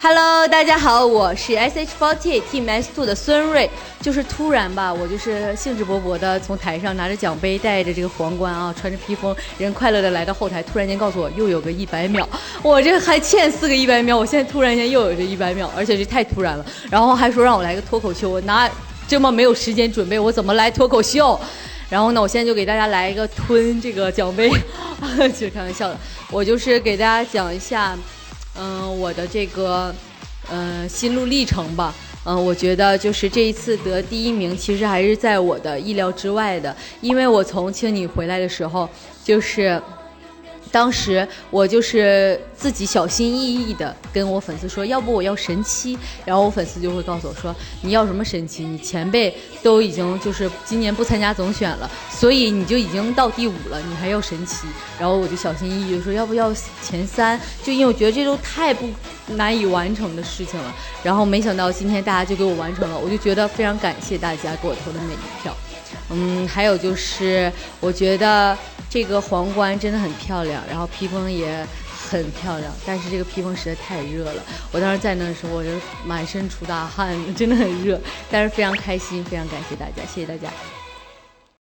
Hello，大家好，我是 SH48 Team S Two 的孙瑞。就是突然吧，我就是兴致勃勃的从台上拿着奖杯，带着这个皇冠啊，穿着披风，人快乐的来到后台。突然间告诉我又有个一百秒，我这还欠四个一百秒，我现在突然间又有这一百秒，而且这太突然了。然后还说让我来个脱口秀，我拿这么没有时间准备，我怎么来脱口秀？然后呢，我现在就给大家来一个吞这个奖杯，其实开玩笑的，我就是给大家讲一下。嗯，我的这个，嗯，心路历程吧。嗯，我觉得就是这一次得第一名，其实还是在我的意料之外的，因为我从青你回来的时候，就是。当时我就是自己小心翼翼的跟我粉丝说，要不我要神七，然后我粉丝就会告诉我说，你要什么神七？你前辈都已经就是今年不参加总选了，所以你就已经到第五了，你还要神七？然后我就小心翼翼的说，要不要前三？就因为我觉得这都太不难以完成的事情了。然后没想到今天大家就给我完成了，我就觉得非常感谢大家给我投的每一票。嗯，还有就是我觉得。这个皇冠真的很漂亮，然后披风也很漂亮，但是这个披风实在太热了。我当时在那的时候，我就满身出大汗，真的很热，但是非常开心，非常感谢大家，谢谢大家。